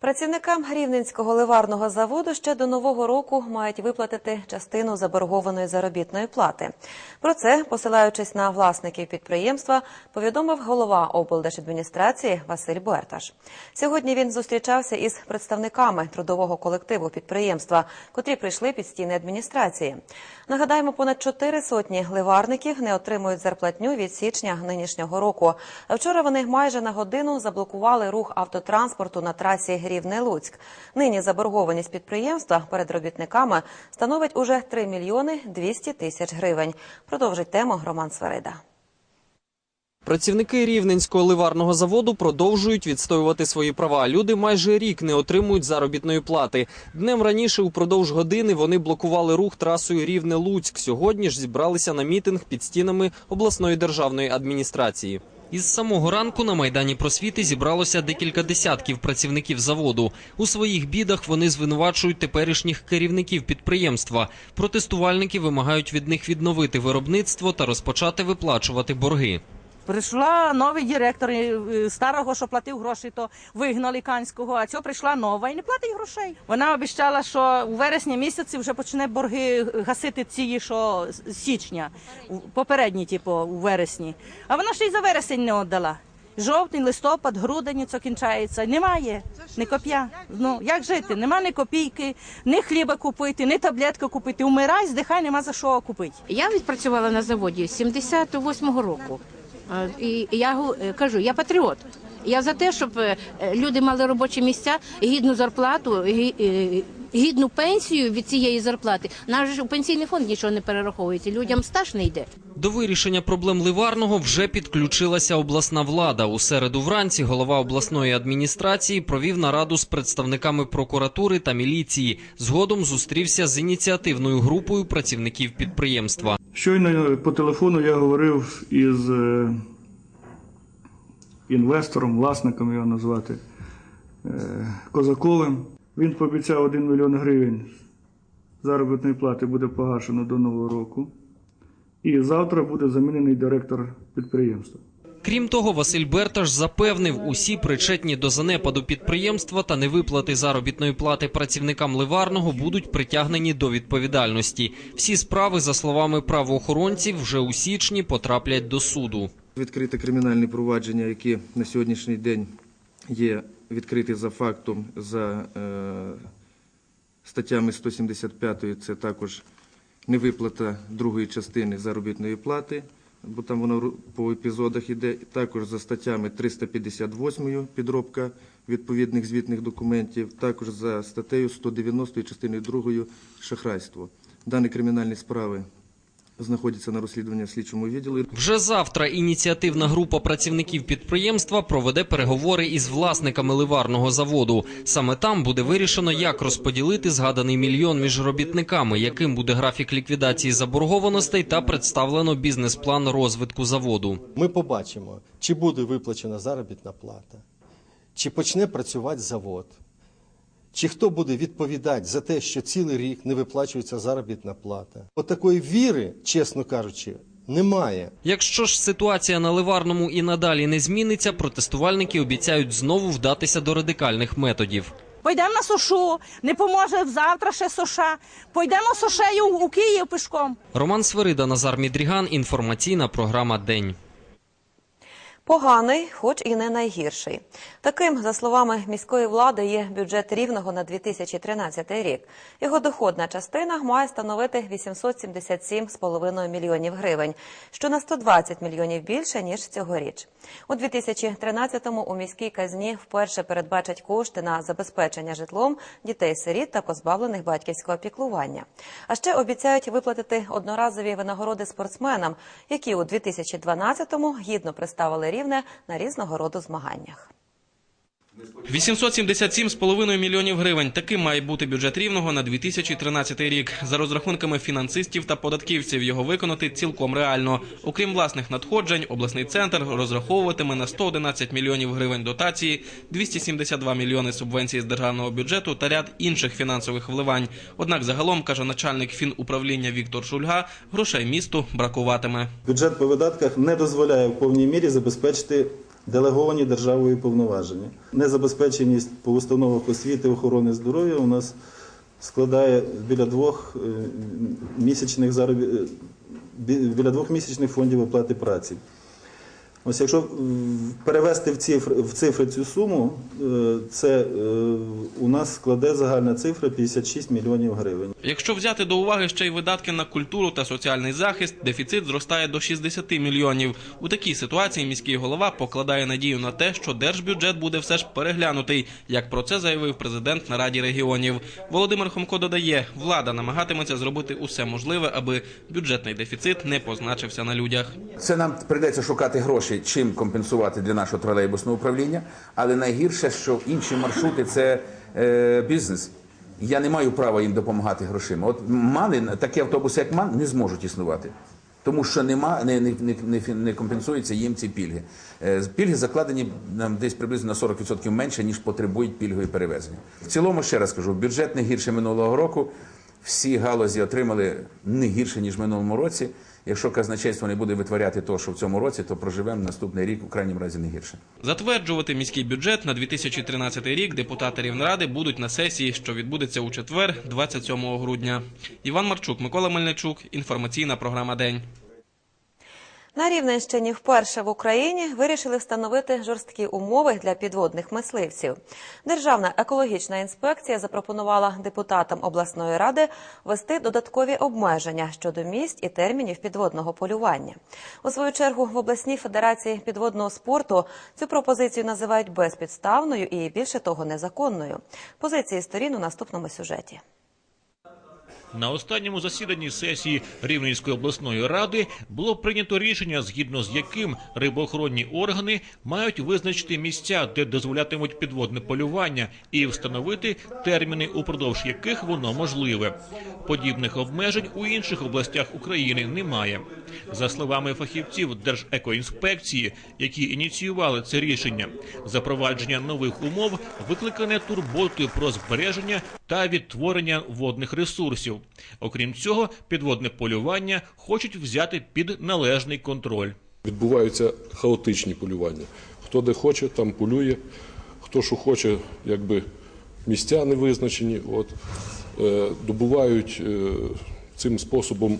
Працівникам Рівненського ливарного заводу ще до нового року мають виплатити частину заборгованої заробітної плати. Про це, посилаючись на власників підприємства, повідомив голова облдержадміністрації Василь Буерташ. Сьогодні він зустрічався із представниками трудового колективу підприємства, котрі прийшли під стіни адміністрації. Нагадаємо, понад чотири сотні ливарників не отримують зарплатню від січня нинішнього року. Вчора вони майже на годину заблокували рух автотранспорту на трасі Рівне-Луцьк. Нині заборгованість підприємства перед робітниками становить уже 3 мільйони 200 тисяч гривень. Продовжить тему Роман Сверида. Працівники Рівненського ливарного заводу продовжують відстоювати свої права. Люди майже рік не отримують заробітної плати. Днем раніше, упродовж години, вони блокували рух трасою Рівне-Луцьк. Сьогодні ж зібралися на мітинг під стінами обласної державної адміністрації. Із самого ранку на майдані просвіти зібралося декілька десятків працівників заводу. У своїх бідах вони звинувачують теперішніх керівників підприємства. Протестувальники вимагають від них відновити виробництво та розпочати виплачувати борги. Прийшла новий директор е, старого, що платив гроші, то вигнали канського. А цього прийшла нова і не платить грошей. Вона обіцяла, що у вересні місяці вже почне борги гасити ці, що з січня, попередні, типу, у вересні. А вона ще й за вересень не віддала. Жовтень, листопад, грудень це кінчається. Немає ні коп'я. Ну як жити? Нема ні копійки, ні хліба купити, ні таблетки купити. Умирай, здихай, нема за що купити. Я відпрацювала на заводі з 78-го року. І я е, кажу, я патріот. Я за те, щоб е, люди мали робочі місця, гідну зарплату, е, гідну пенсію від цієї зарплати. Наш ж у пенсійний фонд нічого не перераховується. Людям стаж не йде. До вирішення проблем ливарного вже підключилася обласна влада. У середу вранці голова обласної адміністрації провів нараду з представниками прокуратури та міліції. Згодом зустрівся з ініціативною групою працівників підприємства. Щойно по телефону я говорив із е, інвестором, власником його назвати е, Козаковим. Він пообіцяв 1 мільйон гривень заробітної плати буде погашено до нового року. І завтра буде замінений директор підприємства. Крім того, Василь Берташ запевнив, усі причетні до занепаду підприємства та невиплати заробітної плати працівникам ливарного будуть притягнені до відповідальності. Всі справи, за словами правоохоронців, вже у січні потраплять до суду. Відкрите кримінальні провадження, які на сьогоднішній день є відкриті за фактом за е, статтями 175, це також невиплата другої частини заробітної плати, бо там воно по епізодах іде. Також за статтями 358 підробка відповідних звітних документів, також за статтею 190 частиною 2 шахрайство. Дані кримінальні справи знаходяться на розслідуванні в слідчому відділі. Вже завтра ініціативна група працівників підприємства проведе переговори із власниками ливарного заводу. Саме там буде вирішено, як розподілити згаданий мільйон між робітниками, яким буде графік ліквідації заборгованостей та представлено бізнес-план розвитку заводу. Ми побачимо, чи буде виплачена заробітна плата, чи почне працювати завод, чи хто буде відповідати за те, що цілий рік не виплачується заробітна плата. От такої віри, чесно кажучи, немає. Якщо ж ситуація на ливарному і надалі не зміниться, протестувальники обіцяють знову вдатися до радикальних методів. Пойдемо на сушу, не поможе завтра ще суша. Пойдемо сушею у Київ пішком. Роман Сверида, Назар Мідріган. Інформаційна програма День. Поганий, хоч і не найгірший. Таким, за словами міської влади, є бюджет рівного на 2013 рік. Його доходна частина має становити 877,5 мільйонів гривень, що на 120 мільйонів більше ніж цьогоріч. У 2013-му у міській казні вперше передбачать кошти на забезпечення житлом дітей-сиріт та позбавлених батьківського піклування. А ще обіцяють виплатити одноразові винагороди спортсменам, які у 2012-му гідно представили рівне на різного роду змаганнях. 877,5 мільйонів гривень. Таким має бути бюджет рівного на 2013 рік. За розрахунками фінансистів та податківців його виконати цілком реально. Окрім власних надходжень, обласний центр розраховуватиме на 111 мільйонів гривень дотації, 272 мільйони субвенцій з державного бюджету та ряд інших фінансових вливань. Однак загалом каже начальник фінуправління Віктор Шульга, грошей місту бракуватиме. Бюджет по видатках не дозволяє в повній мірі забезпечити делеговані державою повноваження. Незабезпеченість по установах освіти, охорони здоров'я у нас складає біля двох е, місячних заробі... е, біля двох місячних фондів оплати праці. Ось якщо перевести в цифри, в цифри цю суму, е, це е, у нас складе загальна цифра 56 мільйонів гривень. Якщо взяти до уваги ще й видатки на культуру та соціальний захист, дефіцит зростає до 60 мільйонів. У такій ситуації міський голова покладає надію на те, що держбюджет буде все ж переглянутий, як про це заявив президент на Раді регіонів. Володимир Хомко додає, влада намагатиметься зробити усе можливе, аби бюджетний дефіцит не позначився на людях. Це нам прийдеться шукати гроші, чим компенсувати для нашого тролейбусного управління. Але найгірше, що інші маршрути це е, бізнес. Я не маю права їм допомагати грошима. От мани, такі автобуси, як МАН, не зможуть існувати. Тому що нема, не, не, не, не, компенсуються їм ці пільги. Е, Пільги закладені нам десь приблизно на 40% менше, ніж потребують пільгові перевезення. В цілому, ще раз кажу, бюджет не гірше минулого року. Всі галузі отримали не гірше, ніж в минулому році. Якщо казначейство не буде витворяти те, що в цьому році, то проживемо наступний рік у крайньому разі не гірше. Затверджувати міський бюджет на 2013 рік депутати Рівнради будуть на сесії, що відбудеться у четвер, 27 грудня. Іван Марчук, Микола Мельничук. Інформаційна програма День. На Рівненщині вперше в Україні вирішили встановити жорсткі умови для підводних мисливців. Державна екологічна інспекція запропонувала депутатам обласної ради ввести додаткові обмеження щодо місць і термінів підводного полювання. У свою чергу в обласній федерації підводного спорту цю пропозицію називають безпідставною і більше того незаконною. Позиції сторін у наступному сюжеті. На останньому засіданні сесії Рівненської обласної ради було прийнято рішення, згідно з яким рибоохоронні органи мають визначити місця, де дозволятимуть підводне полювання, і встановити терміни, упродовж яких воно можливе. Подібних обмежень у інших областях України немає. За словами фахівців Держекоінспекції, які ініціювали це рішення, запровадження нових умов викликане турботою про збереження та відтворення водних ресурсів. Окрім цього, підводне полювання хочуть взяти під належний контроль. Відбуваються хаотичні полювання. Хто де хоче, там полює, хто що хоче, якби місця не визначені. От, е, добувають е, цим способом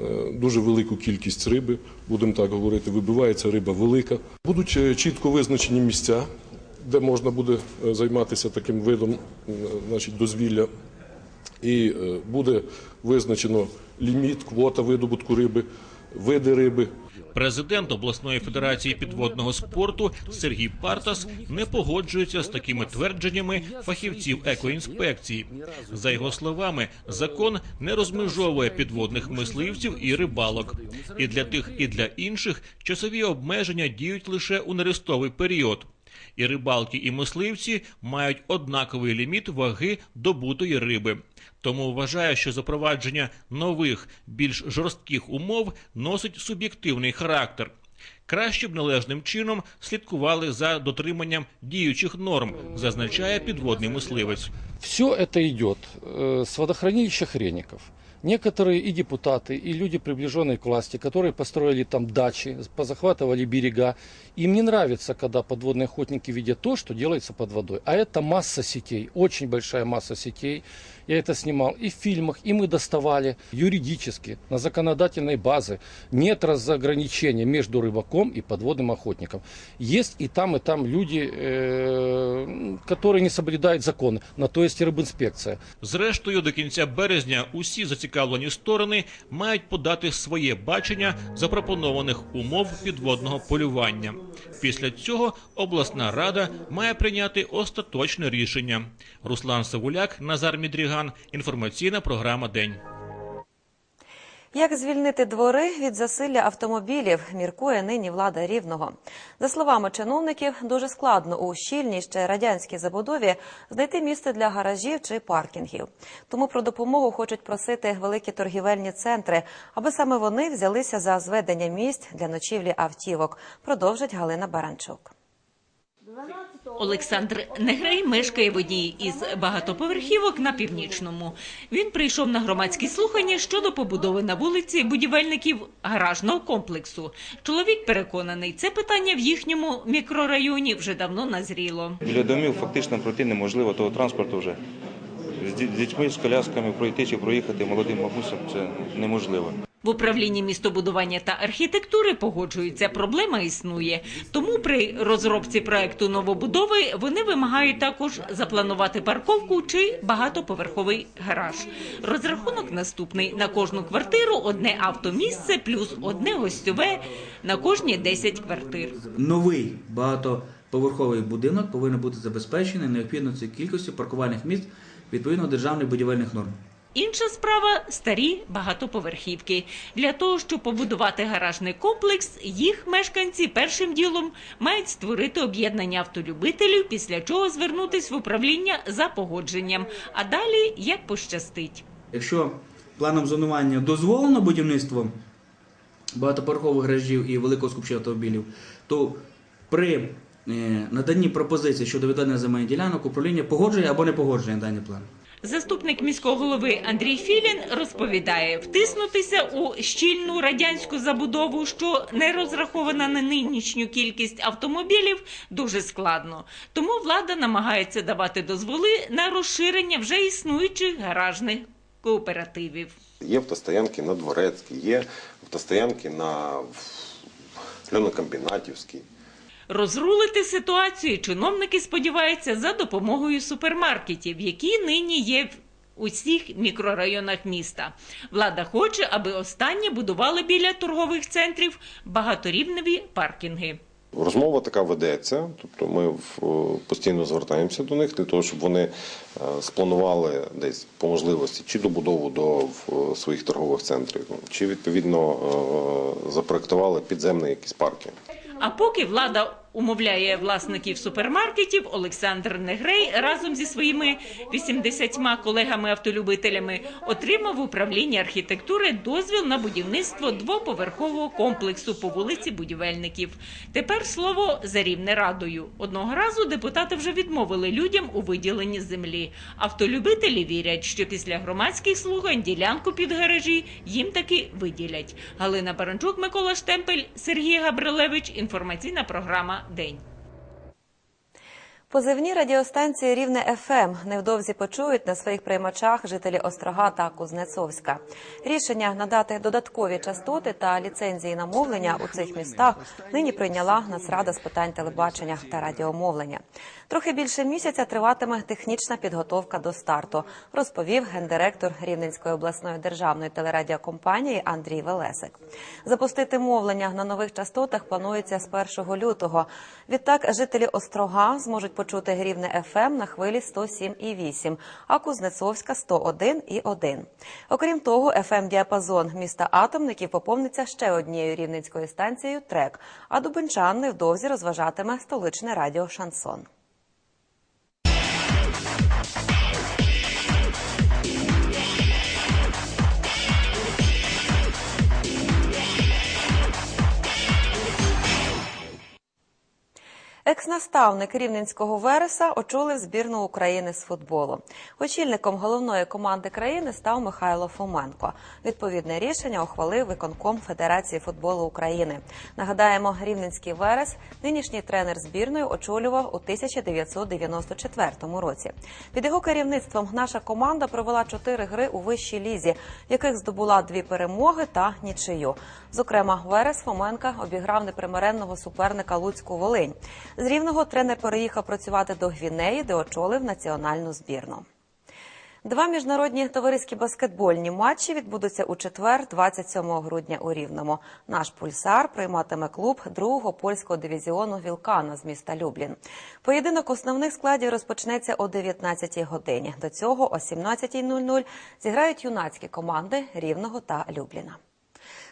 е, дуже велику кількість риби, будемо так говорити, вибивається риба велика. Будуть чітко визначені місця, де можна буде е, займатися таким видом е, значить, дозвілля. І е, буде визначено ліміт, квота видобутку риби, види риби. Президент обласної федерації підводного спорту Сергій Партас не погоджується з такими твердженнями фахівців екоінспекції. За його словами, закон не розмежовує підводних мисливців і рибалок. І для тих, і для інших часові обмеження діють лише у нерестовий період. І рибалки, і мисливці мають однаковий ліміт ваги добутої риби. Тому вважає, що запровадження нових, більш жорстких умов носить суб'єктивний характер. Краще б належним чином слідкували за дотриманням діючих норм, зазначає підводний мисливець. Все идет э, с водохранилища Хреников. Некоторые и депутаты, и люди, приближенные к власти, которые построили там дачи, позахватывали берега, им не нравится, когда подводные охотники видят то, что делается под водой. А это масса сетей, очень большая масса сетей. Я это снимал и в фильмах, и мы доставали юридически, на законодательной базе. Нет разограничения между рыбаком и подводным охотником. Есть и там, и там люди, э, которые не соблюдают законы. На то есть и рыбинспекция. Зрештою, до кінця березня усі зацікавлені сторони мають подати своє бачення запропонованих умов підводного полювання. Після цього обласна рада має прийняти остаточне рішення. Руслан Савуляк, Назар Мідріган. Інформаційна програма День. Як звільнити двори від засилля автомобілів, міркує нині влада рівного. За словами чиновників, дуже складно у щільній ще радянській забудові знайти місце для гаражів чи паркінгів. Тому про допомогу хочуть просити великі торгівельні центри, аби саме вони взялися за зведення місць для ночівлі автівок. Продовжить Галина Баранчук. Олександр Негрей мешкає в одній із багатоповерхівок на північному. Він прийшов на громадські слухання щодо побудови на вулиці будівельників гаражного комплексу. Чоловік переконаний, це питання в їхньому мікрорайоні вже давно назріло. Біля домів фактично пройти неможливо, того транспорту вже. З дітьми, з колясками пройти чи проїхати молодим бабусям це неможливо. В управлінні містобудування та архітектури погоджуються, проблема існує. Тому при розробці проекту новобудови вони вимагають також запланувати парковку чи багатоповерховий гараж. Розрахунок наступний: на кожну квартиру одне автомісце плюс одне гостьове на кожні 10 квартир. Новий багатоповерховий будинок повинен бути забезпечений необхідною кількістю паркувальних місць відповідно державних будівельних норм. Інша справа старі багатоповерхівки. Для того, щоб побудувати гаражний комплекс, їх мешканці першим ділом мають створити об'єднання автолюбителів, після чого звернутись в управління за погодженням. А далі як пощастить. Якщо планом зонування дозволено будівництво багатоповерхових гаражів і великого скупчення автомобілів, то при е, наданні пропозиції щодо відведення земельних ділянок управління погоджує або не погоджує даний план. Заступник міського голови Андрій Філін розповідає, втиснутися у щільну радянську забудову, що не розрахована на нинішню кількість автомобілів, дуже складно. Тому влада намагається давати дозволи на розширення вже існуючих гаражних кооперативів. Є автостоянки на Дворецькій, є автостоянки на Льонокомбінатівській. Розрулити ситуацію чиновники сподіваються за допомогою супермаркетів, які нині є в усіх мікрорайонах міста. Влада хоче, аби останні будували біля торгових центрів багаторівневі паркінги. Розмова така ведеться, тобто ми в- постійно звертаємося до них для того, щоб вони е, спланували десь по можливості чи добудову до в- своїх торгових центрів, чи відповідно е, запроектували підземний якийсь паркінг. А поки влада умовляє власників супермаркетів, Олександр Негрей разом зі своїми 80 колегами-автолюбителями отримав в управлінні архітектури дозвіл на будівництво двоповерхового комплексу по вулиці Будівельників. Тепер слово за рівне радою. Одного разу депутати вже відмовили людям у виділенні землі. Автолюбителі вірять, що після громадських слухань ділянку під гаражі їм таки виділять. Галина Баранчук, Микола Штемпель, Сергій Габрилевич. Інформаційна програма День. Позивні радіостанції Рівне ФМ невдовзі почують на своїх приймачах жителі Острога та Кузнецовська. Рішення надати додаткові частоти та ліцензії на мовлення у цих містах нині прийняла Нацрада з питань телебачення та радіомовлення. Трохи більше місяця триватиме технічна підготовка до старту, розповів гендиректор Рівненської обласної державної телерадіокомпанії Андрій Велесик. Запустити мовлення на нових частотах планується з 1 лютого. Відтак жителі Острога зможуть почути грівне ФМ на хвилі 107,8, а Кузнецовська 101,1. Окрім того, фм діапазон міста Атомників поповниться ще однією рівненською станцією Трек, а Дубинчан невдовзі розважатиме столичне радіо Шансон. Екс-наставник рівненського Вереса очолив збірну України з футболу. Очільником головної команди країни став Михайло Фоменко. Відповідне рішення ухвалив виконком Федерації футболу України. Нагадаємо, рівненський Верес нинішній тренер збірної очолював у 1994 році. Під його керівництвом наша команда провела чотири гри у вищій лізі, в яких здобула дві перемоги та нічию. Зокрема, Верес Фоменка обіграв непримиренного суперника Луцьку Волинь. Рівного тренер переїхав працювати до Гвінеї, де очолив національну збірну. Два міжнародні товариські баскетбольні матчі відбудуться у четвер, 27 грудня у Рівному. Наш пульсар прийматиме клуб другого польського дивізіону Вілкана з міста Люблін. Поєдинок основних складів розпочнеться о 19 годині. До цього о 17.00 зіграють юнацькі команди Рівного та Любліна.